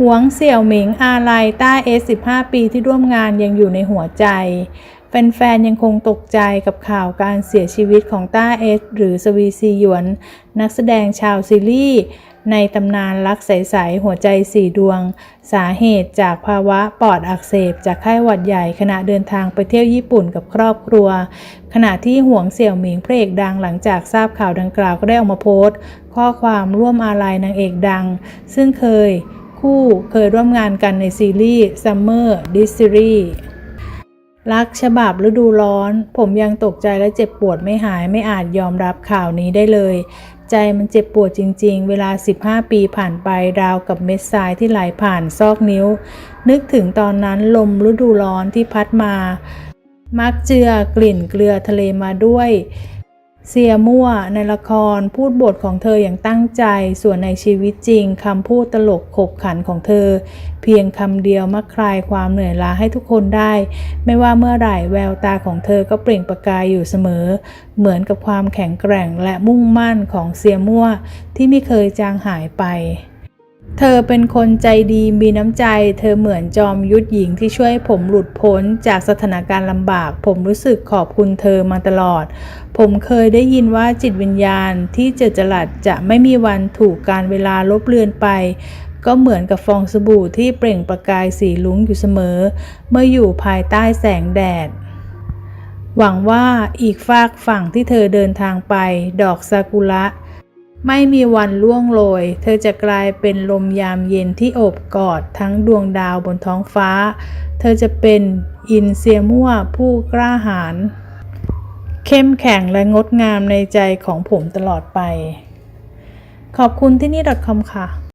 หวงเสี่ยวหมิงอาลัยต้าเอส15 ปีที่ร่วมงานยังอยู่ในหัวใจแฟนๆ ยังคงตกใจกับข่าวการเสียชีวิตของต้าเอสหรือสวีซีหยวน นักแสดงชาวซีรีส์ในตำนานรักใสๆหัวใจสี่ดวง สาเหตุจากภาวะปอดอักเสบ จากไข้หวัดใหญ่ขณะเดินทางไปเที่ยวญี่ปุ่นกับครอบครัว ขณะที่หวงเสี่ยวหมิงพระเอกดังหลังจากทราบข่าวดังกล่าวก็ได้ออกมาโพสต์ ข้อความร่วมอาลัยนางเอกดัง ซึ่งเคย คู่เคยร่วมงานกันในซีรีส์ Summer d i s t i l y รักฉบับฤดูร้อน ผมยังตกใจและเจ็บปวดไม่หายไม่อาจยอมรับข่าวนี้ได้เลย ใจมันเจ็บปวดจริง ๆ เวลา 15 ปีผ่านไปราวกับเม็ดทรายที่ไหลผ่านซอกนิ้ว นึกถึงตอนนั้นลมฤดูร้อนที่พัดมา มักเจือกลิ่นเกลือทะเลมาด้วย เสียมั่วในละครพูดบทของเธออย่างตั้งใจ ส่วนในชีวิตจริงคำพูดตลกขบขันของเธอ เพียงคำเดียวมักคลายความเหนื่อยล้าให้ทุกคนได้ ไม่ว่าเมื่อไหร่แววตาของเธอก็เปล่งประกายอยู่เสมอ เหมือนกับความแข็งแกร่งและมุ่งมั่นของเสียมั่วที่ไม่เคยจางหายไป ธอเป็นคนใจดีมีน้ำใจ เธอเหมือนจอมยุทธหญิงที่ช่วยผมหลุดพ้นจากสถานการณ์ลำบาก ผมรู้สึกขอบคุณเธอมาตลอด ผมเคยได้ยินว่าจิตวิญญาณที่เจจรัสจะไม่มีวันถูกการเวลาลบเลือนไป ก็เหมือนกับฟองสบู่ที่เปล่งประกายสีลุ้งอยู่เสมอ เมื่ออยู่ภายใต้แสงแดดหวังว่าอีกฝากฝั่งที่เธอเดินทางไป ดอกซากุระ ไม่มีวันล่วงโรย เธอจะกลายเป็นลมยามเย็นที่โอบกอดทั้งดวงดาวบนท้องฟ้า เธอจะเป็นอินเซียมั่วผู้กล้าหาญเข้มแข็งและงดงามในใจของผมตลอดไป ขอบคุณที่นี่ .com ค่ะ